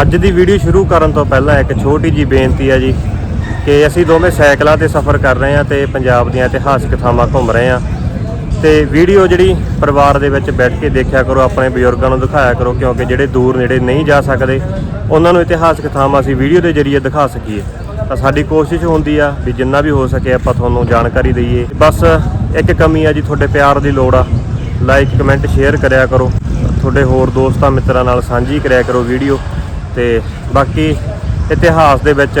ਅੱਜ ਦੀ ਵੀਡੀਓ ਸ਼ੁਰੂ ਕਰਨ ਤੋਂ ਪਹਿਲਾਂ ਇੱਕ ਛੋਟੀ ਜੀ ਬੇਨਤੀ ਹੈ ਜੀ ਕਿ ਅਸੀਂ ਦੋਵੇਂ ਸਾਈਕਲਾਂ ਤੇ ਸਫ਼ਰ ਕਰ ਰਹੇ ਹਾਂ ਤੇ ਪੰਜਾਬ ਦੀਆਂ ਇਤਿਹਾਸਕ ਥਾਵਾਂ ਘੁੰਮ ਰਹੇ ਹਾਂ। ਤੇ ਵੀਡੀਓ ਜਿਹੜੀ ਪਰਿਵਾਰ ਦੇ ਵਿੱਚ ਬੈਠ ਕੇ ਦੇਖਿਆ ਕਰੋ, ਆਪਣੇ ਬਜ਼ੁਰਗਾਂ ਨੂੰ ਦਿਖਾਇਆ ਕਰੋ, ਕਿਉਂਕਿ ਜਿਹੜੇ ਦੂਰ ਨੇੜੇ ਨਹੀਂ ਜਾ ਸਕਦੇ, ਉਹਨਾਂ ਨੂੰ ਇਤਿਹਾਸਕ ਥਾਵਾਂ ਅਸੀਂ ਵੀਡੀਓ ਦੇ ਜ਼ਰੀਏ ਦਿਖਾ ਸਕੀਏ। ਤਾਂ ਸਾਡੀ ਕੋਸ਼ਿਸ਼ ਹੁੰਦੀ ਆ ਵੀ ਜਿੰਨਾ ਵੀ ਹੋ ਸਕੇ ਆਪਾਂ ਤੁਹਾਨੂੰ ਜਾਣਕਾਰੀ ਦਈਏ। ਬਸ ਇੱਕ ਕਮੀ ਆ ਜੀ, ਤੁਹਾਡੇ ਪਿਆਰ ਦੀ ਲੋੜ ਆ। ਲਾਈਕ ਕਮੈਂਟ ਸ਼ੇਅਰ ਕਰਿਆ ਕਰੋ। ਤੁਹਾਡੇ ਹੋਰ ਦੋਸਤਾਂ ਮਿੱਤਰਾਂ ਨਾਲ ਸਾਂਝੀ ਕਰਿਆ ਕਰੋ ਵੀਡੀਓ। ਤੇ ਬਾਕੀ ਇਤਿਹਾਸ ਦੇ ਵਿੱਚ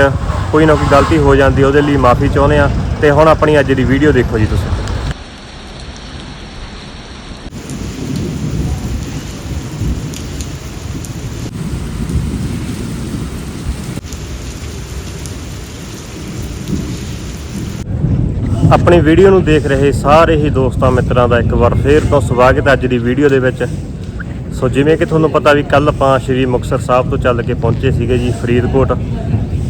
ਕੋਈ ਨਾ ਕੋਈ ਗਲਤੀ ਹੋ ਜਾਂਦੀ ਉਹਦੇ ਲਈ ਮਾਫੀ ਚਾਹੁੰਦੇ ਆ। ਤੇ ਹੁਣ ਆਪਣੀ ਅੱਜ ਦੀ ਵੀਡੀਓ ਦੇਖੋ ਜੀ ਤੁਸੀਂ। ਆਪਣੀ ਵੀਡੀਓ ਨੂੰ ਦੇਖ ਰਹੇ ਸਾਰੇ ਹੀ ਦੋਸਤਾਂ ਮਿੱਤਰਾਂ ਦਾ ਇੱਕ ਵਾਰ ਫੇਰ ਤੋਂ ਸਵਾਗਤ ਹੈ ਅੱਜ ਦੀ ਵੀਡੀਓ ਦੇ ਵਿੱਚ। ਸੋ ਜਿਵੇਂ ਕਿ ਤੁਹਾਨੂੰ ਪਤਾ ਵੀ ਕੱਲ ਆਪਾਂ ਸ਼੍ਰੀ ਮੁਕਤਸਰ ਸਾਹਿਬ ਤੋਂ ਚੱਲ ਕੇ ਪਹੁੰਚੇ ਸੀਗੇ ਜੀ ਫਰੀਦਕੋਟ।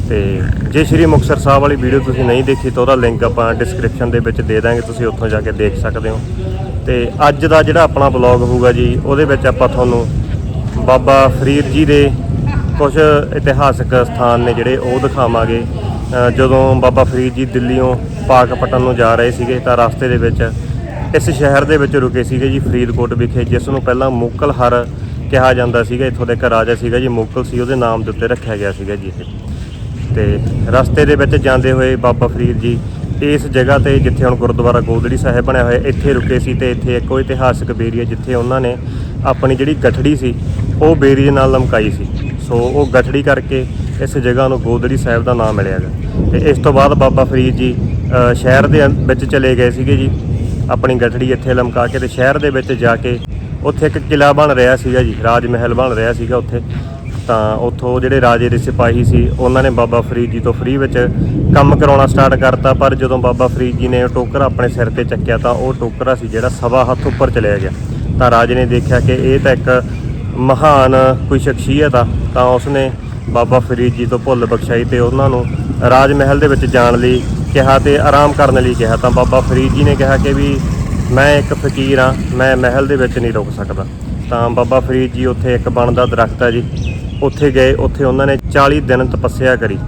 ਤੇ ਜੇ ਸ਼੍ਰੀ ਮੁਕਤਸਰ ਸਾਹਿਬ ਵਾਲੀ ਵੀਡੀਓ ਤੁਸੀਂ ਨਹੀਂ ਦੇਖੀ ਤਾਂ ਉਹਦਾ ਲਿੰਕ ਆਪਾਂ ਡਿਸਕ੍ਰਿਪਸ਼ਨ ਦੇ ਵਿੱਚ ਦੇ ਦਾਂਗੇ, ਤੁਸੀਂ ਉੱਥੋਂ ਜਾ ਕੇ ਦੇਖ ਸਕਦੇ ਹੋ। ਤੇ ਅੱਜ ਦਾ ਜਿਹੜਾ ਆਪਣਾ ਬਲੌਗ ਹੋਊਗਾ ਜੀ, ਉਹਦੇ ਵਿੱਚ ਆਪਾਂ ਤੁਹਾਨੂੰ ਬਾਬਾ ਫਰੀਦ ਜੀ ਦੇ ਕੁਝ ਇਤਿਹਾਸਕ ਸਥਾਨ ਨੇ ਜਿਹੜੇ ਉਹ ਦਿਖਾਵਾਂਗੇ। ਜਦੋਂ ਬਾਬਾ ਫਰੀਦ ਜੀ ਦਿੱਲੀੋਂ ਪਾਕਪਟਨ ਨੂੰ ਜਾ ਰਹੇ ਸੀਗੇ ਤਾਂ ਰਸਤੇ ਦੇ ਵਿੱਚ ਇਸ ਸ਼ਹਿਰ ਦੇ ਵਿੱਚ ਰੁਕੇ ਸੀਗੇ ਜੀ ਫਰੀਦਕੋਟ ਵਿਖੇ, ਜਿਸ ਨੂੰ ਪਹਿਲਾਂ ਮੁਕਲ ਹਰ ਕਿਹਾ ਜਾਂਦਾ ਸੀਗਾ। ਇੱਥੋਂ ਦਾ ਇੱਕ ਰਾਜਾ ਸੀਗਾ ਜੀ ਮੁਕਲ ਸੀ, ਉਹਦੇ ਨਾਮ ਦੇ ਉੱਤੇ ਰੱਖਿਆ ਗਿਆ ਸੀਗਾ ਜੀ ਇਹ। ਤੇ ਰਸਤੇ ਦੇ ਵਿੱਚ ਜਾਂਦੇ ਹੋਏ ਬਾਬਾ ਫਰੀਦ ਜੀ ਇਸ ਜਗ੍ਹਾ ਤੇ, ਜਿੱਥੇ ਹੁਣ ਗੁਰਦੁਆਰਾ ਗੋਦੜੀ ਸਾਹਿਬ ਬਣਿਆ ਹੋਇਆ, ਇੱਥੇ ਰੁਕੇ ਸੀ ਤੇ ਇੱਥੇ ਇੱਕ ਉਹ ਇਤਿਹਾਸਕ ਬੇਰੀ ਹੈ ਜਿੱਥੇ ਉਹਨਾਂ ਨੇ ਆਪਣੀ ਜਿਹੜੀ ਗਠੜੀ ਸੀ, ਉਹ ਬੇਰੀ ਦੇ ਨਾਲ ਲਮਕਾਈ ਸੀ। ਸੋ ਉਹ ਗਠੜੀ ਕਰਕੇ ਇਸ ਜਗ੍ਹਾ ਨੂੰ ਗੋਦੜੀ ਸਾਹਿਬ ਦਾ ਨਾਮ ਮਿਲਿਆ ਗਾ। ਤੇ ਇਸ ਤੋਂ ਬਾਅਦ ਬਾਬਾ ਫਰੀਦ ਜੀ ਸ਼ਹਿਰ ਦੇ ਵਿੱਚ ਚਲੇ ਗਏ ਸੀਗੇ ਜੀ। ਆਪਣੀ ਗਠੜੀ ਇੱਥੇ ਲਮਕਾ ਕੇ ਤੇ ਸ਼ਹਿਰ ਦੇ ਵਿੱਚ ਜਾ ਕੇ ਉੱਥੇ ਇੱਕ ਕਿਲਾ ਬਣ ਰਿਹਾ ਸੀਗਾ ਜੀ ਰਾਜ ਮਹਿਲ ਬਣ ਰਿਹਾ ਸੀਗਾ ਉੱਥੇ। ਤਾਂ ਉੱਥੋਂ ਜਿਹੜੇ ਰਾਜੇ ਦੇ ਸਿਪਾਹੀ ਸੀ, ਉਹਨਾਂ ਨੇ ਬਾਬਾ ਫਰੀਦ ਜੀ ਤੋਂ ਫ੍ਰੀ ਵਿੱਚ ਕੰਮ ਕਰਾਉਣਾ ਸਟਾਰਟ ਕਰਤਾ, ਪਰ ਜਦੋਂ ਬਾਬਾ ਫਰੀਦ ਜੀ ਨੇ ਉਹ ਟੋਕਰਾ ਆਪਣੇ ਸਿਰ ਤੇ ਚੱਕਿਆ ਤਾਂ ਉਹ ਟੋਕਰਾ ਸੀ ਜਿਹੜਾ ਸਵਾ ਹੱਥ ਉੱਪਰ ਚਲਿਆ ਗਿਆ। ਤਾਂ ਰਾਜੇ ਨੇ ਦੇਖਿਆ ਕਿ ਇਹ ਤਾਂ ਇੱਕ ਮਹਾਨ ਕੋਈ ਸ਼ਖਸੀਅਤ ਆ, ਤਾਂ ਉਸਨੇ ਬਾਬਾ ਫਰੀਦ ਜੀ ਤੋਂ ਭੁੱਲ ਬਖਸ਼ਾਈ ਤੇ ਉਹਨਾਂ ਨੂੰ ਰਾਜ ਮਹਿਲ ਦੇ ਵਿੱਚ ਜਾਣ ਲਈ ਕਿਹਾ ਤੇ ਆਰਾਮ ਕਰਨ ਲਈ ਕਿਹਾ ਤਾਂ ਬਾਬਾ ਫਰੀਦ ਜੀ ਨੇ ਕਿਹਾ ਕਿ ਵੀ ਮੈਂ ਇੱਕ ਫਕੀਰ ਆ ਮੈਂ ਮਹਿਲ ਦੇ ਵਿੱਚ ਨਹੀਂ ਰੁਕ ਸਕਦਾ। ਤਾਂ ਬਾਬਾ ਫਰੀਦ ਜੀ ਉੱਥੇ ਇੱਕ ਬਣਦਾ ਦਰਖਤ ਹੈ ਜੀ, ਉੱਥੇ ਗਏ, ਉੱਥੇ ਉਹਨਾਂ ਨੇ 40 ਦਿਨ ਤਪੱਸਿਆ ਕਰੀ।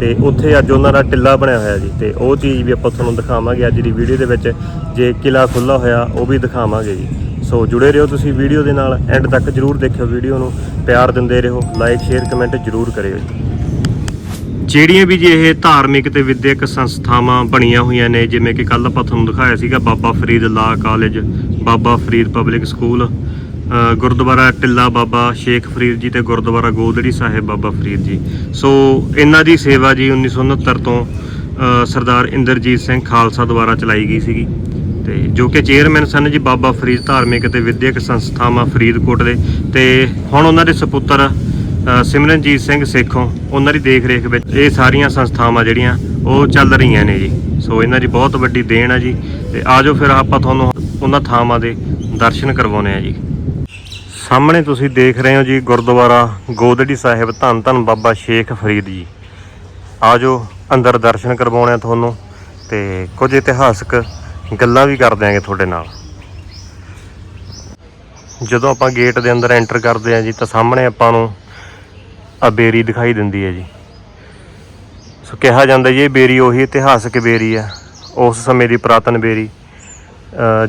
ਤੇ ਉੱਥੇ ਅੱਜ ਉਹਨਾਂ ਦਾ ਟਿੱਲਾ ਬਣਿਆ ਹੋਇਆ ਜੀ, ਤੇ ਉਹ ਚੀਜ਼ ਵੀ ਆਪਾਂ ਤੁਹਾਨੂੰ ਦਿਖਾਵਾਂਗੇ ਅੱਜ ਦੀ ਵੀਡੀਓ ਦੇ ਵਿੱਚ। ਜੇ ਕਿਲਾ ਖੁੱਲਾ ਹੋਇਆ, ਉਹ ਵੀ ਦਿਖਾਵਾਂਗੇ ਜੀ। ਸੋ ਜੁੜੇ ਰਹੋ ਤੁਸੀਂ ਵੀਡੀਓ ਦੇ ਨਾਲ, ਐਂਡ ਤੱਕ ਜਰੂਰ ਦੇਖਿਓ ਵੀਡੀਓ ਨੂੰ। ਪਿਆਰ ਦਿੰਦੇ ਰਹੋ, ਲਾਈਕ, ਸ਼ੇਅਰ, ਕਮੈਂਟ ਜਰੂਰ ਕਰਿਓ ਜੀ। ਜਿਹੜੀਆਂ ਵੀ ਜੀ ਇਹ ਧਾਰਮਿਕ ਤੇ ਵਿਦਿਅਕ ਸੰਸਥਾਵਾਂ ਬਣੀਆਂ ਹੋਈਆਂ ਨੇ, ਜਿਵੇਂ ਕਿ ਕੱਲ ਆਪਾਂ ਤੁਹਾਨੂੰ ਦਿਖਾਇਆ ਸੀਗਾ Baba Farid law college, Baba Farid public school Gurdwara Tilla Baba, Sheikh Farid ji ਤੇ ਗੁਰਦੁਆਰਾ ਗੋਦੜੀ ਸਾਹਿਬ ਬਾਬਾ ਫਰੀਦ ਜੀ। ਸੋ ਇਹਨਾਂ ਦੀ ਸੇਵਾ ਜੀ 1969 ਤੋਂ ਸਰਦਾਰ ਇੰਦਰਜੀਤ ਸਿੰਘ ਖਾਲਸਾ ਦੁਆਰਾ ਚਲਾਈ ਗਈ ਸੀਗੀ। ਤੇ ਜੋ ਕਿ ਚੇਅਰਮੈਨ ਸਨ ਜੀ ਬਾਬਾ ਫਰੀਦ ਧਾਰਮਿਕ ਤੇ ਵਿਦਿਅਕ ਸੰਸਥਾਵਾਂ ਫਰੀਦਕੋਟ ਦੇ। ਤੇ ਹੁਣ ਉਹਨਾਂ ਦੇ ਸੁਪੁੱਤਰ ਸਿਮਰਨਜੀਤ ਸਿੰਘ ਸੇਖੋਂ ਉਹਨਾਂ ਦੀ ਦੇਖ ਰੇਖ ਵਿੱਚ ਇਹ ਸਾਰੀਆਂ ਸੰਸਥਾਵਾਂ ਜਿਹੜੀਆਂ ਉਹ ਚੱਲ ਰਹੀਆਂ ਨੇ ਜੀ। ਸੋ ਇਹਨਾਂ ਦੀ ਬਹੁਤ ਵੱਡੀ ਦੇਣ ਆ ਜੀ ਤੇ ਆਜੋ ਫਿਰ ਆਪਾਂ ਤੁਹਾਨੂੰ ਉਹਨਾਂ ਥਾਵਾਂ ਦੇ ਦਰਸ਼ਨ ਕਰਵਾਉਣੇ ਆ ਜੀ। ਸਾਹਮਣੇ ਤੁਸੀਂ ਦੇਖ ਰਹੇ ਹੋ ਜੀ ਗੁਰਦੁਆਰਾ ਗੋਦੜੀ ਸਾਹਿਬ ਧੰਨ ਧੰਨ ਬਾਬਾ ਸ਼ੇਖ ਫਰੀਦ ਜੀ। ਆਜੋ ਅੰਦਰ ਦਰਸ਼ਨ ਕਰਵਾਉਣੇ ਆ ਤੁਹਾਨੂੰ ਤੇ ਕੁਝ ਇਤਿਹਾਸਕ ਗੱਲਾਂ ਵੀ ਕਰ ਦਿਆਂਗੇ ਤੁਹਾਡੇ ਨਾਲ। ਜਦੋਂ ਆਪਾਂ ਗੇਟ ਦੇ ਅੰਦਰ ਐਂਟਰ ਕਰਦੇ ਆ ਜੀ ਤਾਂ ਸਾਹਮਣੇ ਆਪਾਂ ਨੂੰ ਆ ਬੇਰੀ ਦਿਖਾਈ ਦਿੰਦੀ ਹੈ ਜੀ। ਸੋ ਕਿਹਾ ਜਾਂਦਾ ਜੀ, ਇਹ ਬੇਰੀ ਉਹੀ ਇਤਿਹਾਸਕ ਬੇਰੀ ਆ। ਉਸ ਸਮੇਂ ਦੀ ਪੁਰਾਤਨ ਬੇਰੀ।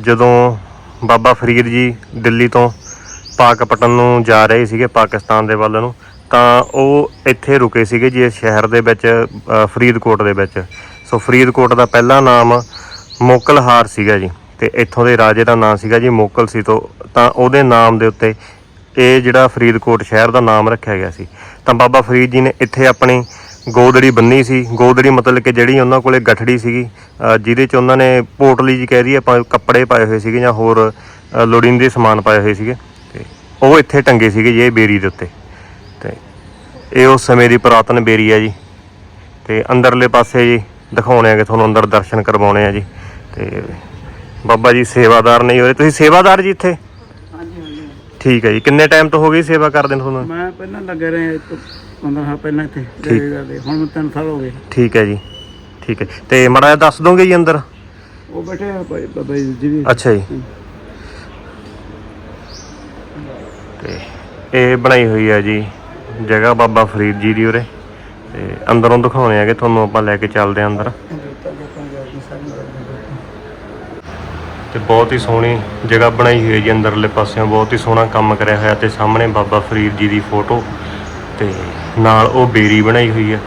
ਜਦੋਂ ਬਾਬਾ ਫਰੀਦ ਜੀ ਦਿੱਲੀ ਤੋਂ ਪਾਕਪਟਨ ਨੂੰ ਜਾ ਰਹੇ ਸੀਗੇ, ਪਾਕਿਸਤਾਨ ਦੇ ਵੱਲ ਨੂੰ, ਤਾਂ ਉਹ ਇੱਥੇ ਰੁਕੇ ਸੀਗੇ ਜੀ, ਇਸ ਸ਼ਹਿਰ ਦੇ ਵਿੱਚ ਫਰੀਦਕੋਟ ਦੇ ਵਿੱਚ। ਸੋ ਫਰੀਦਕੋਟ ਦਾ ਪਹਿਲਾ ਨਾਮ ਮੋਕਲਹਾਰ ਸੀਗਾ ਜੀ। ਤੇ ਇੱਥੋਂ ਦੇ ਰਾਜੇ ਦਾ ਨਾਮ ਸੀਗਾ ਜੀ ਮੋਕਲ ਸੀ, ਤੋਂ ਤਾਂ ਉਹਦੇ ਨਾਮ ਦੇ ਉੱਤੇ ਇਹ ਜਿਹੜਾ ਫਰੀਦਕੋਟ ਸ਼ਹਿਰ ਦਾ ਨਾਮ ਰੱਖਿਆ ਗਿਆ ਸੀ। ਤਾਂ ਬਾਬਾ ਫਰੀਦ ਜੀ ਨੇ ਇੱਥੇ ਆਪਣੀ ਗੋਦੜੀ ਬੰਨੀ ਸੀ। ਗੋਦੜੀ ਮਤਲਬ ਕਿ ਜਿਹੜੀ ਉਹਨਾਂ ਕੋਲੇ ਗਠੜੀ ਸੀਗੀ ਜਿਹਦੇ ਚ ਉਹਨਾਂ ਨੇ ਪੋਟਲੀ ਜੀ ਕਹਿ ਦਈਏ ਆਪਾਂ, ਕੱਪੜੇ ਪਾਏ ਹੋਏ ਸੀਗੇ ਜਾਂ ਹੋਰ ਲੋੜੀਂਦੇ ਸਮਾਨ ਪਾਏ ਹੋਏ ਸੀਗੇ। ਤੇ ਉਹ ਇੱਥੇ ਟੰਗੇ ਸੀਗੇ ਜੀ, ਇਹ ਬੇਰੀ ਦੇ ਉੱਤੇ। ਤੇ ਇਹ ਉਸ ਸਮੇਂ ਦੀ ਪੁਰਾਤਨ ਬੇਰੀ ਆ ਜੀ। ਤੇ ਅੰਦਰਲੇ ਪਾਸੇ ਜੀ, ਦਿਖਾਉਣੇ ਆਗੇ ਤੁਹਾਨੂੰ ਅੰਦਰ ਦਰਸ਼ਨ ਕਰਵਾਉਣੇ ਆ ਜੀ। ਤੇ ਬਾਬਾ ਜੀ ਸੇਵਾਦਾਰ ਨਹੀਂ ਹੋਏ। ਤੁਸੀਂ ਸੇਵਾਦਾਰ ਜੀ ਇੱਥੇ? ਠੀਕ ਹੈ ਜੀ। ਕਿੰਨੇ ਟਾਈਮ ਤੋਂ ਹੋ ਗਈ ਸੇਵਾ ਕਰਦੇ ਨੂੰ ਤੁਹਾਨੂੰ? ਮੈਂ ਪਹਿਲਾਂ ਲੱਗੇ ਰਹੇ ਇੱਕ 15 ਸਾਲ ਪਹਿਲਾਂ ਇੱਥੇ ਠੀਕ। ਡੇਰੇ ਕਰਦੇ ਹੁਣ ਮੈਂ 3 ਸਾਲ ਹੋ ਗਏ। ਠੀਕ ਹੈ ਜੀ। ਠੀਕ ਹੈ। ਤੇ ਮਾੜਾ ਜਿਹਾ ਦੱਸ ਦੋਗੇ ਜੀ ਅੰਦਰ? ਉਹ ਬੈਠੇ ਆ ਭਾਈ ਬਾਬਾ ਜੀ ਵੀ। ਅੱਛਾ ਜੀ। ਤੇ ਇਹ ਬਣਾਈ ਹੋਈ ਹੈ ਜੀ ਜਗ੍ਹਾ ਬਾਬਾ ਫਰੀਦ ਜੀ ਦੀ ਉਰੇ। ਤੇ ਅੰਦਰੋਂ ਦਿਖਾਉਣੇ ਆਗੇ ਤੁਹਾਨੂੰ ਆਪਾਂ ਲੈ ਕੇ ਚੱਲਦੇ ਆਂ ਅੰਦਰ। ਤੇ ਬਹੁਤ ਹੀ ਸੋਹਣੀ ਜਗ੍ਹਾ ਬਣਾਈ ਹੋਈ ਹੈ ਜੀ ਅੰਦਰਲੇ ਪਾਸਿਓਂ। ਬਹੁਤ ਹੀ ਸੋਹਣਾ ਕੰਮ ਕਰਿਆ ਹੋਇਆ ਤੇ ਸਾਹਮਣੇ ਬਾਬਾ ਫਰੀਦ ਜੀ ਦੀ ਫੋਟੋ ਤੇ ਨਾਲ ਉਹ ਬੇਰੀ ਬਣਾਈ ਹੋਈ ਹੈ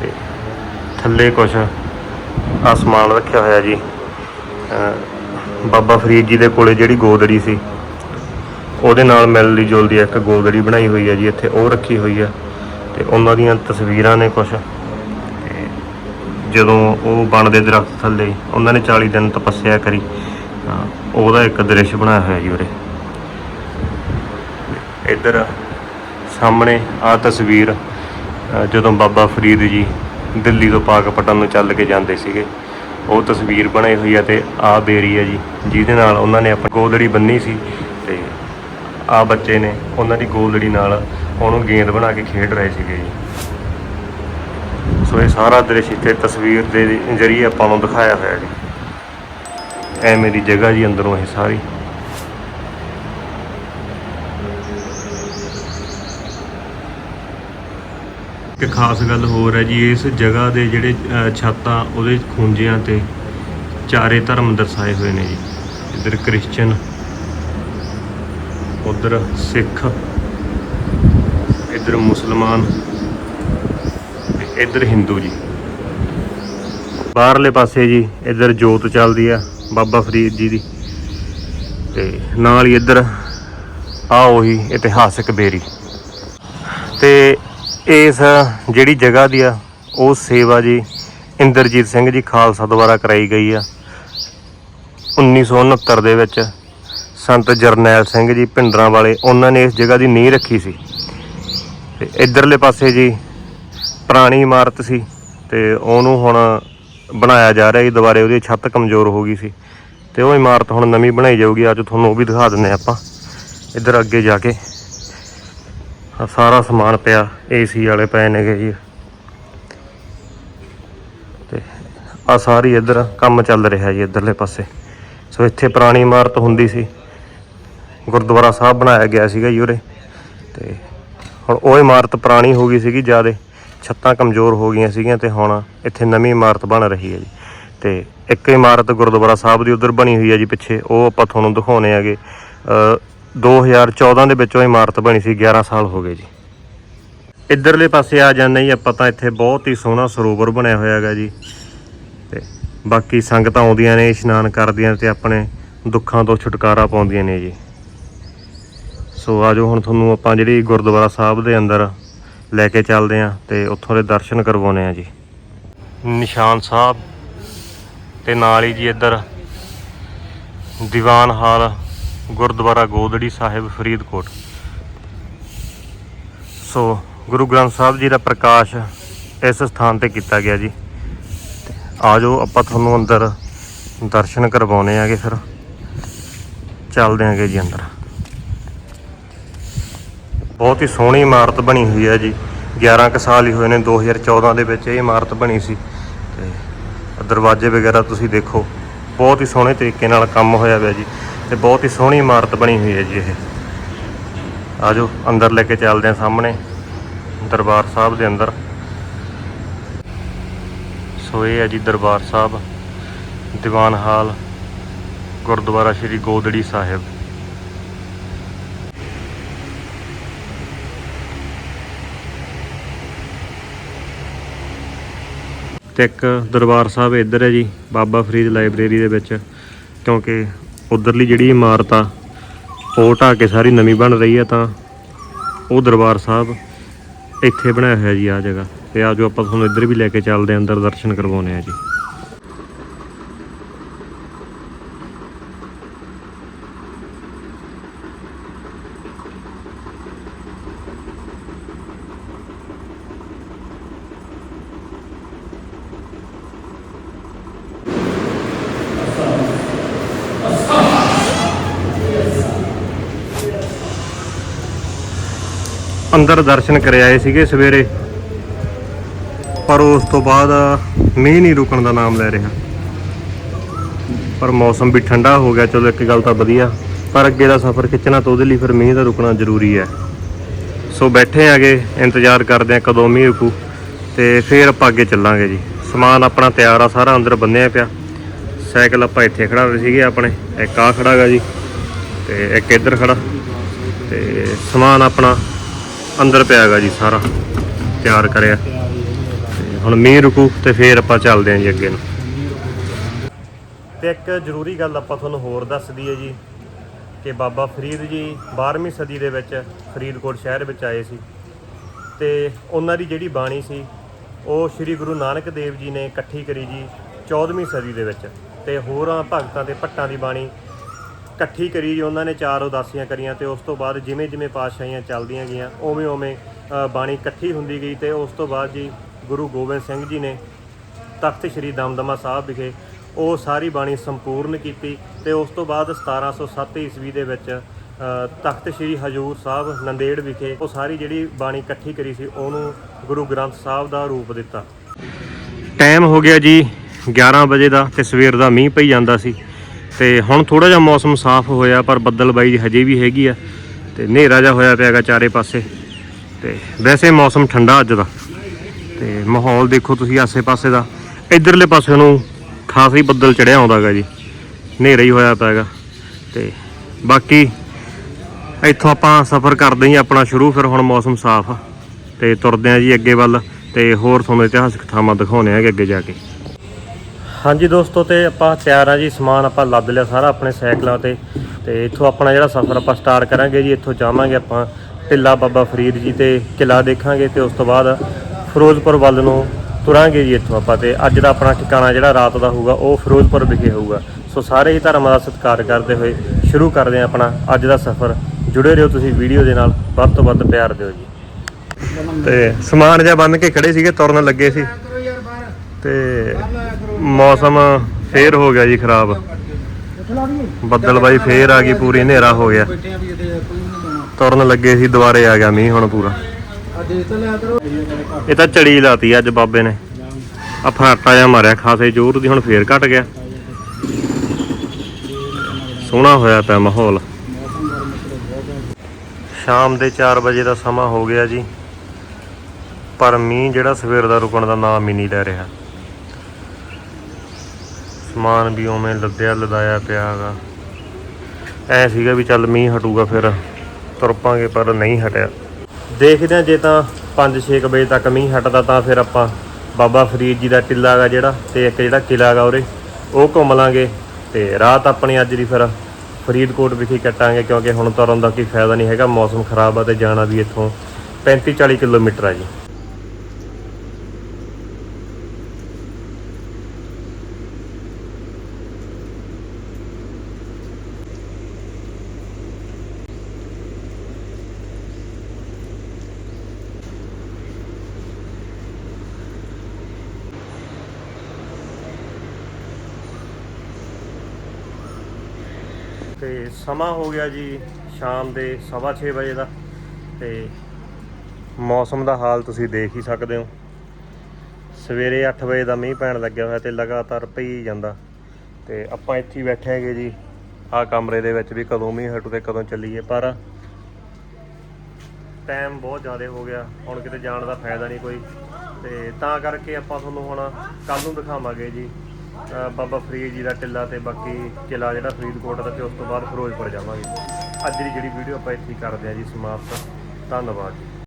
ਤੇ ਥੱਲੇ ਕੁਛ ਆਸਮਾਨ ਰੱਖਿਆ ਹੋਇਆ ਜੀ। ਬਾਬਾ ਫਰੀਦ ਜੀ ਦੇ ਕੋਲੇ ਜਿਹੜੀ ਗੋਦੜੀ ਸੀ, ਉਹਦੇ ਨਾਲ ਮਿਲਦੀ ਜੁਲਦੀ ਇੱਕ ਗੋਦੜੀ ਬਣਾਈ ਹੋਈ ਹੈ ਜੀ। ਇੱਥੇ ਉਹ ਰੱਖੀ ਹੋਈ ਹੈ ਤੇ ਉਹਨਾਂ ਦੀਆਂ ਤਸਵੀਰਾਂ ਨੇ ਕੁਛ ਜਦੋਂ ਉਹ ਬਣਦੇ ਦਰਖਤ ਥੱਲੇ, ਉਹਨਾਂ ਨੇ 40 ਦਿਨ ਤਪੱਸਿਆ ਕਰੀ। ਉਹਦਾ ਇੱਕ ਦ੍ਰਿਸ਼ ਬਣਾਇਆ ਹੋਇਆ ਜੀ ਉਰੇ। ਇੱਧਰ ਸਾਹਮਣੇ ਆ ਤਸਵੀਰ ਜਦੋਂ ਬਾਬਾ ਫਰੀਦ ਜੀ ਦਿੱਲੀ ਤੋਂ ਪਾਕਪਟਨ ਨੂੰ ਚੱਲ ਕੇ ਜਾਂਦੇ ਸੀਗੇ, ਉਹ ਤਸਵੀਰ ਬਣਾਈ ਹੋਈ ਹੈ ਤੇ ਆ ਬੇਰੀ ਹੈ ਜੀ, ਜਿਹਦੇ ਨਾਲ ਉਹਨਾਂ ਨੇ ਆਪਣੀ ਗੋਦੜੀ ਬੰਨੀ ਸੀ ਤੇ ਆ ਬੱਚੇ ਨੇ ਉਹਨਾਂ ਦੀ ਗੋਦੜੀ ਨਾਲ ਉਹਨੂੰ ਗੇਂਦ ਬਣਾ ਕੇ ਖੇਡ ਰਹੇ ਸੀਗੇ ਜੀ। ਸੋ ਇਹ ਸਾਰਾ ਦ੍ਰਿਸ਼ ਇੱਥੇ ਤਸਵੀਰ ਦੇ ਜ਼ਰੀਏ ਆਪਾਂ ਨੂੰ ਦਿਖਾਇਆ ਹੋਇਆ ਜੀ। ਐਵੇਂ ਦੀ ਜਗ੍ਹਾ ਜੀ ਅੰਦਰੋਂ ਇਹ ਸਾਰੀ। ਇੱਕ ਖਾਸ ਗੱਲ ਹੋਰ ਹੈ ਜੀ ਇਸ ਜਗ੍ਹਾ ਦੇ ਜਿਹੜੇ ਅ, ਛੱਤਾਂ ਉਹਦੇ ਖੂੰਜਿਆਂ ਤੇ ਚਾਰੇ ਧਰਮ ਦਰਸਾਏ ਹੋਏ ਨੇ ਜੀ। ਇੱਧਰ ਕ੍ਰਿਸਚੀਅਨ ਉਧਰ ਸਿੱਖ ਇੱਧਰ ਮੁਸਲਮਾਨ ਇੱਧਰ ਹਿੰਦੂ ਜੀ। ਬਾਹਰਲੇ ਪਾਸੇ ਜੀ, ਇੱਧਰ ਜੋਤ ਚੱਲਦੀ ਆ, ਬਾਬਾ ਫਰੀਦ ਜੀ ਦੀ। ਤੇ ਨਾਲ ਹੀ ਇੱਧਰ ਆ ਉਹੀ ਇਤਿਹਾਸਕ ਬੇਰੀ। ਤੇ ਇਸ ਜਿਹੜੀ ਜਗ੍ਹਾ ਦੀ ਆ, ਉਹ ਸੇਵਾ ਜੀ ਇੰਦਰਜੀਤ ਸਿੰਘ ਜੀ ਖਾਲਸਾ ਦੁਆਰਾ ਕਰਾਈ ਗਈ ਆ। 1969 ਦੇ ਵਿੱਚ ਸੰਤ ਜਰਨੈਲ ਸਿੰਘ ਜੀ ਭਿੰਡਰਾਂ ਵਾਲੇ ਉਹਨਾਂ ਨੇ ਇਸ ਜਗ੍ਹਾ ਦੀ ਨੀਂਹ ਰੱਖੀ ਸੀ। ਤੇ ਇਧਰਲੇ ਪਾਸੇ ਜੀ ਪੁਰਾਣੀ ਇਮਾਰਤ ਸੀ ਤੇ ਉਹਨੂੰ ਹੁਣ ਬਣਾਇਆ ਜਾ ਰਿਹਾ ਜੀ, ਦੁਬਾਰੇ ਉਹਦੀ ਛੱਤ ਕਮਜ਼ੋਰ ਹੋ ਗਈ ਸੀ। ਤੇ ਉਹ ਇਮਾਰਤ ਹੁਣ ਨਵੀਂ ਬਣਾਈ ਜਾਊਗੀ, ਅੱਜ ਤੁਹਾਨੂੰ ਉਹ ਵੀ ਦਿਖਾ ਦਿੰਨੇ ਆਪਾਂ। ਇੱਧਰ ਅੱਗੇ ਜਾ ਕੇ ਆਹ ਸਾਰਾ ਸਮਾਨ ਪਿਆ ਏਸੀ ਵਾਲੇ ਪਏ ਨੇਗੇ ਜੀ। ਤੇ ਆ ਸਾਰੀ ਇੱਧਰ ਕੰਮ ਚੱਲ ਰਿਹਾ ਜੀ ਇੱਧਰਲੇ ਪਾਸੇ। ਸੋ ਇੱਥੇ ਪੁਰਾਣੀ ਇਮਾਰਤ ਹੁੰਦੀ ਸੀ। ਗੁਰਦੁਆਰਾ ਸਾਹਿਬ ਬਣਾਇਆ ਗਿਆ ਸੀਗਾ ਜੀ ਉਰੇ। ਤੇ ਹੁਣ ਉਹ ਇਮਾਰਤ ਪੁਰਾਣੀ ਹੋ ਗਈ ਸੀਗੀ ਜਿਆਦੇ। ਛੱਤਾਂ ਕਮਜ਼ੋਰ ਹੋ ਗਈਆਂ ਸੀਗੀਆਂ ਤੇ ਹੁਣ ਇੱਥੇ ਨਵੀਂ ਇਮਾਰਤ ਬਣ ਰਹੀ ਹੈ ਜੀ। ਤੇ ਇੱਕ ਇਮਾਰਤ ਗੁਰਦੁਆਰਾ ਸਾਹਿਬ ਦੀ ਉਧਰ ਬਣੀ ਹੋਈ ਹੈ ਜੀ ਪਿੱਛੇ, ਉਹ ਆਪਾਂ ਤੁਹਾਨੂੰ ਦਿਖਾਉਣੇ ਆਗੇ ਅ 2014 ਦੇ ਵਿੱਚ ਉਹ ਇਮਾਰਤ ਬਣੀ ਸੀ 11 ਸਾਲ ਹੋ ਗਏ ਜੀ। ਇੱਧਰਲੇ ਪਾਸੇ ਆ ਜਾਂਦੇ ਜੀ, ਆਪਾਂ ਤਾਂ ਇੱਥੇ ਬਹੁਤ ਹੀ ਸੋਹਣਾ ਸਰੋਵਰ ਬਣਿਆ ਹੋਇਆ ਹੈਗਾ ਜੀ। ਤੇ ਬਾਕੀ ਸੰਗਤਾਂ ਆਉਂਦੀਆਂ ਨੇ, ਇਸ਼ਨਾਨ ਕਰਦੀਆਂ ਤੇ ਆਪਣੇ ਦੁੱਖਾਂ ਤੋਂ ਛੁਟਕਾਰਾ ਪਾਉਂਦੀਆਂ ਨੇ ਜੀ। ਸੋ ਆਜੋ ਹੁਣ ਤੁਹਾਨੂੰ ਆਪਾਂ ਜਿਹੜੀ ਗੁਰਦੁਆਰਾ ਸਾਹਿਬ ਦੇ ਅੰਦਰ ਲੈ ਕੇ ਚੱਲਦੇ ਆਂ ਤੇ ਉੱਥੋਂ ਦੇ ਦਰਸ਼ਨ ਕਰਵਾਉਣੇ ਆ ਜੀ। ਨਿਸ਼ਾਨ ਸਾਹਿਬ ਤੇ ਨਾਲ ਹੀ ਜੀ ਇੱਧਰ ਦੀਵਾਨ ਹਾਲ ਗੁਰਦੁਆਰਾ ਗੋਦੜੀ ਸਾਹਿਬ ਫਰੀਦਕੋਟ। ਸੋ ਗੁਰੂ ਗ੍ਰੰਥ ਸਾਹਿਬ ਜੀ ਦਾ ਪ੍ਰਕਾਸ਼ ਇਸ ਸਥਾਨ ਤੇ ਕੀਤਾ ਗਿਆ ਜੀ। ਤੇ ਆਜੋ ਆਪਾਂ ਤੁਹਾਨੂੰ ਅੰਦਰ ਦਰਸ਼ਨ ਕਰਵਾਉਣੇ ਆਗੇ ਫਿਰ। ਚੱਲਦੇ ਆਂਗੇ ਜੀ ਅੰਦਰ। ਬਹੁਤ ਹੀ ਸੋਹਣੀ ਇਮਾਰਤ ਬਣੀ ਹੋਈ ਹੈ ਜੀ। 11 ਕੁ ਸਾਲ ਹੀ ਹੋਏ ਨੇ 2014 ਦੇ ਵਿੱਚ ਇਹ ਇਮਾਰਤ ਬਣੀ ਸੀ। ਤੇ ਦਰਵਾਜ਼ੇ ਵਗੈਰਾ ਤੁਸੀਂ ਦੇਖੋ, ਬਹੁਤ ਹੀ ਸੋਹਣੇ ਤਰੀਕੇ ਨਾਲ ਕੰਮ ਹੋਇਆ ਹੋਇਆ ਜੀ। ਤੇ ਬਹੁਤ ਹੀ ਸੋਹਣੀ ਇਮਾਰਤ ਬਣੀ ਹੋਈ ਹੈ ਜੀ ਇਹ। ਆਜੋ, ਅੰਦਰ ਲੈ ਕੇ ਚੱਲਦੇ ਹਾਂ ਸਾਹਮਣੇ, ਦਰਬਾਰ ਸਾਹਿਬ ਦੇ ਅੰਦਰ। ਸੋ ਇਹ ਹੈ ਜੀ ਦਰਬਾਰ ਸਾਹਿਬ, ਦੀਵਾਨ ਹਾਲ, ਗੁਰਦੁਆਰਾ ਸ਼੍ਰੀ ਗੋਦੜੀ ਸਾਹਿਬ। ਤੇ ਇੱਕ ਦਰਬਾਰ ਸਾਹਿਬ ਇੱਧਰ ਹੈ ਜੀ, ਬਾਬਾ ਫਰੀਦ ਲਾਇਬ੍ਰੇਰੀ ਦੇ ਵਿੱਚ, ਕਿਉਂਕਿ ਉਧਰਲੀ ਜਿਹੜੀ ਇਮਾਰਤ ਆ, ਉਹ ਢਾਹ ਕੇ ਸਾਰੀ ਨਵੀਂ ਬਣ ਰਹੀ ਹੈ ਤਾਂ ਉਹ ਦਰਬਾਰ ਸਾਹਿਬ ਇੱਥੇ ਬਣਾਇਆ ਹੋਇਆ ਜੀ ਆ ਜਗ੍ਹਾ। ਤੇ ਆਜੋ ਆਪਾਂ ਤੁਹਾਨੂੰ ਇੱਧਰ ਵੀ ਲੈ ਕੇ ਚੱਲਦੇ ਹਾਂ ਅੰਦਰ ਦਰਸ਼ਨ ਕਰਵਾਉਣੇ ਆ ਜੀ। ਅੰਦਰ ਦਰਸ਼ਨ ਕਰ ਆਏ ਸੀਗੇ ਸਵੇਰੇ। ਪਰ ਉਸ ਤੋਂ ਬਾਅਦ ਮੀਂਹ ਨਹੀਂ ਰੁਕਣ ਦਾ ਨਾਮ ਲੈ ਰਿਹਾ। ਪਰ ਮੌਸਮ ਵੀ ਠੰਡਾ ਹੋ ਗਿਆ। ਚਲੋ ਇੱਕ ਗੱਲ ਤਾਂ ਵਧੀਆ। ਪਰ ਅੱਗੇ ਦਾ ਸਫ਼ਰ ਖਿੱਚਣਾ ਤਾਂ ਉਹਦੇ ਲਈ ਫਿਰ ਮੀਂਹ ਦਾ ਰੁਕਣਾ ਜ਼ਰੂਰੀ ਹੈ। ਸੋ ਬੈਠੇ ਆਗੇ, ਇੰਤਜ਼ਾਰ ਕਰਦੇ ਆ ਕਦੋਂ ਮੀਂਹ ਰੁਕੂ। ਤੇ ਫਿਰ ਆਪਾਂ ਅੱਗੇ ਚੱਲਾਂਗੇ ਜੀ। ਸਮਾਨ ਆਪਣਾ ਤਿਆਰ ਆ, ਸਾਰਾ ਅੰਦਰ ਬੰਨਿਆ ਪਿਆ। ਸਾਈਕਲ ਆਪਾਂ ਇੱਥੇ ਖੜਾ ਰਹੇ ਸੀਗੇ ਆਪਣੇ। ਇੱਕ ਆ ਖੜਾ ਗਾ ਜੀ। ਤੇ ਇੱਕ ਇੱਧਰ ਖੜਾ ਤੇ ਸਮਾਨ ਆਪਣਾ ਅੰਦਰ ਪਿਆ ਗਾ ਜੀ ਸਾਰਾ, ਤਿਆਰ ਕਰਿਆ। ਤੇ ਹੁਣ ਮੀਂਹ ਰੁਕੂ ਤੇ ਫੇਰ ਆਪਾਂ ਚੱਲਦੇ ਆਂ ਜੀ ਅੱਗੇ ਨੂੰ। ਤੇ ਇੱਕ ਜ਼ਰੂਰੀ ਗੱਲ ਆਪਾਂ ਤੁਹਾਨੂੰ ਹੋਰ ਦੱਸ ਦਈਏ ਜੀ, ਕਿ ਬਾਬਾ ਫਰੀਦ ਜੀ 12ਵੀਂ ਸਦੀ ਦੇ ਵਿੱਚ ਫਰੀਦਕੋਟ ਸ਼ਹਿਰ ਵਿੱਚ ਆਏ ਸੀ। ਤੇ ਉਹਨਾਂ ਦੀ ਜਿਹੜੀ ਬਾਣੀ ਸੀ, ਉਹ ਸ੍ਰੀ ਗੁਰੂ ਨਾਨਕ ਦੇਵ ਜੀ ਨੇ ਇਕੱਠੀ ਕਰੀ ਜੀ 14ਵੀਂ ਸਦੀ ਦੇ ਵਿੱਚ। ਤੇ ਹੋਰਾਂ ਭਗਤਾਂ ਤੇ ਭੱਟਾਂ ਦੀ ਬਾਣੀ ਇਕੱਠੀ ਕਰੀ ਜੀ ਉਹਨਾਂ ਨੇ ਚਾਰ ਉਦਾਸੀਆਂ ਕਰੀਆਂ ਤੇ ਉਸ ਤੋਂ ਬਾਅਦ ਜਿਵੇਂ ਜਿਵੇਂ ਪਾਤਸ਼ਾਹੀਆਂ ਚੱਲਦੀਆਂ ਗਈਆਂ, ਉਵੇਂ ਉਵੇਂ ਬਾਣੀ ਇਕੱਠੀ ਹੁੰਦੀ ਗਈ ਤੇ ਉਸ ਤੋਂ ਬਾਅਦ ਜੀ ਗੁਰੂ ਗੋਬਿੰਦ ਸਿੰਘ ਜੀ ਨੇ ਤਖਤ ਸ੍ਰੀ ਦਮਦਮਾ ਸਾਹਿਬ ਵਿਖੇ ਉਹ ਸਾਰੀ ਬਾਣੀ ਸੰਪੂਰਨ ਕੀਤੀ ਤੇ ਉਸ ਤੋਂ ਬਾਅਦ 1707 ਈਸਵੀ ਦੇ ਵਿੱਚ ਤਖਤ ਸ੍ਰੀ ਹਜੂਰ ਸਾਹਿਬ ਨੰਦੇੜ ਵਿਖੇ ਉਹ ਸਾਰੀ ਜਿਹੜੀ ਬਾਣੀ ਇਕੱਠੀ ਕਰੀ ਸੀ ਉਹਨੂੰ ਗੁਰੂ ਗ੍ਰੰਥ ਸਾਹਿਬ ਦਾ ਰੂਪ ਦਿੱਤਾ। ਟਾਈਮ ਹੋ ਗਿਆ ਜੀ 11 ਵਜੇ ਦਾ ਤੇ ਸਵੇਰ ਦਾ ਮੀਂਹ ਪਈ ਜਾਂਦਾ ਸੀ। ਤੇ ਹੁਣ ਥੋੜਾ ਜਿਹਾ ਮੌਸਮ ਸਾਫ਼ ਹੋਇਆ, ਪਰ ਬੱਦਲ ਬਾਈ ਹਜੇ ਵੀ ਹੈਗੀ ਆ ਤੇ ਹਨੇਰਾ ਜਿਹਾ ਹੋਇਆ ਪਿਆਗਾ ਚਾਰੇ ਪਾਸੇ। ਤੇ ਵੈਸੇ ਮੌਸਮ ਠੰਡਾ ਅੱਜ ਦਾ। ਤੇ ਮਾਹੌਲ ਦੇਖੋ ਤੁਸੀਂ ਆਸੇ-ਪਾਸੇ ਦਾ। ਇਧਰਲੇ ਪਾਸੇ ਨੂੰ ਖਾਸ ਹੀ ਬੱਦਲ ਚੜਿਆ ਆਉਂਦਾਗਾ ਜੀ। ਹਨੇਰਾ ਹੀ ਹੋਇਆ ਪਿਆਗਾ ਤੇ ਬਾਕੀ ਇੱਥੋਂ ਆਪਾਂ ਸਫ਼ਰ ਕਰਦੇ ਹਾਂ ਆਪਣਾ ਸ਼ੁਰੂ, ਫਿਰ ਹੁਣ ਮੌਸਮ ਸਾਫ਼ ਆ। ਤੇ ਤੁਰਦੇ ਹਾਂ ਜੀ ਅੱਗੇ ਵੱਲ ਤੇ ਹੋਰ ਤੁਹਾਨੂੰ ਇਤਿਹਾਸਕ ਥਾਵਾਂ ਦਿਖਾਉਣੇ ਆਗੇ ਅੱਗੇ ਜਾ ਕੇ। ਹਾਂਜੀ ਦੋਸਤੋ ਤੇ ਆਪਾਂ ਤਿਆਰ ਆ ਜੀ, ਸਮਾਨ ਆਪਾਂ ਲੱਦ ਲਿਆ ਸਾਰਾ ਆਪਣੇ ਸਾਈਕਲਾਂ ਤੇ। ਤੇ ਇੱਥੋਂ ਆਪਣਾ ਜਿਹੜਾ ਸਫ਼ਰ ਆਪਾਂ ਸਟਾਰਟ ਕਰਾਂਗੇ ਜੀ, ਇੱਥੋਂ ਜਾਵਾਂਗੇ ਆਪਾਂ ਢਿੱਲਾ ਬਾਬਾ ਫਰੀਦ ਜੀ ਤੇ ਕਿਲਾ ਦੇਖਾਂਗੇ ਤੇ ਉਸ ਤੋਂ ਬਾਅਦ ਫਿਰੋਜ਼ਪੁਰ ਵੱਲ ਨੂੰ ਤੁਰਾਂਗੇ ਜੀ ਇੱਥੋਂ ਆਪਾਂ ਤੇ। ਅੱਜ ਦਾ ਆਪਣਾ ਠਿਕਾਣਾ ਜਿਹੜਾ ਰਾਤ ਦਾ ਹੋਊਗਾ, ਉਹ ਫਿਰੋਜ਼ਪੁਰ ਵਿਖੇ ਹੋਊਗਾ। ਸੋ ਸਾਰੇ ਹੀ ਧਰਮਾਂ ਦਾ ਸਤਿਕਾਰ ਕਰਦੇ ਹੋਏ ਸ਼ੁਰੂ ਕਰਦੇ ਹਾਂ ਆਪਣਾ ਅੱਜ ਦਾ ਸਫ਼ਰ। ਜੁੜੇ ਰਹੋ ਤੁਸੀਂ ਵੀਡੀਓ ਦੇ ਨਾਲ, ਵੱਧ ਤੋਂ ਵੱਧ ਪਿਆਰ ਦਿਓ ਜੀ। ਤੇ ਸਮਾਨ ਜਿਹਾ ਬੰਨ ਕੇ ਖੜੇ ਸੀਗੇ, ਤੁਰਨ ਲੱਗੇ ਸੀ। ਤੇ ਮੌਸਮ ਫੇਰ ਹੋ ਗਿਆ ਜੀ ਖਰਾਬ। ਬੱਦਲ ਬਾਈ ਫੇਰ ਆ ਗਈ, ਪੂਰੀ ਹਨੇਰਾ ਹੋ ਗਿਆ। ਤੁਰਨ ਲੱਗੇ ਸੀ, ਦੁਬਾਰੇ ਆ ਗਿਆ ਮੀਂਹ ਹੁਣ ਪੂਰਾ। ਇਹ ਤਾਂ ਚੜੀ ਲਾਤੀ ਅੱਜ ਬਾਬੇ ਨੇ। ਆ ਫਰਾਟਾ ਜਿਹਾ ਮਾਰਿਆ, ਖਾਸੇ ਜ਼ੋਰ ਦੀ ਹੁਣ ਫੇਰ ਘਟ ਗਿਆ। ਸੋਹਣਾ ਹੋਇਆ ਪਿਆ ਮਾਹੌਲ। ਸ਼ਾਮ ਦੇ 4 ਵਜੇ ਦਾ ਸਮਾਂ ਹੋ ਗਿਆ ਜੀ। ਪਰ ਮੀਂਹ ਜਿਹੜਾ ਸਵੇਰ ਦਾ ਰੁਕਣ ਦਾ ਨਾਮ ਹੀ ਨਹੀਂ ਲੈ ਰਿਹਾ। ਸਮਾਨ ਵੀ ਉਵੇਂ ਲੱਦਿਆ ਲਦਾਇਆ ਪਿਆ ਹੈਗਾ। ਐ ਸੀਗਾ ਵੀ ਚੱਲ ਮੀਂਹ ਹਟੂਗਾ ਫਿਰ ਤੁਰ ਪਾਂਗੇ ਪਰ ਨਹੀਂ ਹਟਿਆ। ਦੇਖਦੇ ਹਾਂ ਜੇ ਤਾਂ 5-6 ਵਜੇ ਤੱਕ ਮੀਂਹ ਹਟਦਾ ਤਾਂ ਫਿਰ ਆਪਾਂ ਬਾਬਾ ਫਰੀਦ ਜੀ ਦਾ ਟਿੱਲਾ ਹੈਗਾ ਜਿਹੜਾ ਤੇ ਇੱਕ ਜਿਹੜਾ ਕਿਲਾ ਹੈਗਾ ਉਰੇ, ਉਹ ਘੁੰਮ ਲਾਂਗੇ ਤੇ ਰਾਤ ਆਪਣੀ ਅੱਜ ਦੀ ਫਿਰ ਫਰੀਦਕੋਟ ਵਿਖੇ ਕੱਟਾਂਗੇ ਕਿਉਂਕਿ ਹੁਣ ਤੁਰਨ ਦਾ ਕੋਈ ਫਾਇਦਾ ਨਹੀਂ ਹੈਗਾ, ਮੌਸਮ ਖਰਾਬ ਆ ਤੇ ਜਾਣਾ ਵੀ ਇੱਥੋਂ 35-40 ਕਿਲੋਮੀਟਰ ਆ ਜੀ। ਤੇ ਸਮਾਂ ਹੋ ਗਿਆ ਜੀ ਸ਼ਾਮ ਦੇ 6:30 ਵਜੇ ਦਾ ਤੇ ਮੌਸਮ ਦਾ ਹਾਲ ਤੁਸੀਂ ਦੇਖ ਹੀ ਸਕਦੇ ਹੋ। ਸਵੇਰੇ 8 ਵਜੇ ਦਾ ਮੀਂਹ ਪੈਣ ਲੱਗਿਆ ਹੋਇਆ ਤੇ ਲਗਾਤਾਰ ਪਈ ਜਾਂਦਾ ਤੇ ਆਪਾਂ ਇੱਥੇ ਹੀ ਬੈਠੇ ਹੈਗੇ ਜੀ। ਆਹ ਕਮਰੇ ਦੇ ਵਿੱਚ ਵੀ ਕਦੋਂ ਮੀਂਹ ਹਟੂ ਤੇ ਕਦੋਂ ਚੱਲੀਏ ਪਰ ਟਾਈਮ ਬਹੁਤ ਜ਼ਿਆਦਾ ਹੋ ਗਿਆ, ਹੁਣ ਕਿਤੇ ਜਾਣ ਦਾ ਫਾਇਦਾ ਨਹੀਂ ਕੋਈ ਤੇ ਤਾਂ ਕਰਕੇ ਆਪਾਂ ਤੁਹਾਨੂੰ ਹੁਣ ਕੱਲ ਨੂੰ ਦਿਖਾਵਾਂਗੇ ਜੀ। ਬਾਬਾ ਫਰੀਦ ਜੀ ਦਾ ਟਿੱਲਾ ਤੇ ਬਾਕੀ ਕਿਲਾ ਜਿਹੜਾ ਫਰੀਦਕੋਟ ਦਾ ਤੇ ਉਸ ਤੋਂ ਬਾਅਦ ਫਿਰੋਜ਼ਪੁਰ ਜਾਵਾਂਗੇ। ਅੱਜ ਦੀ ਜਿਹੜੀ ਵੀਡੀਓ ਆਪਾਂ ਇੱਥੇ ਕਰਦੇ ਹਾਂ ਜੀ, ਸਮਾਪਤ। ਧੰਨਵਾਦ। ਜੀ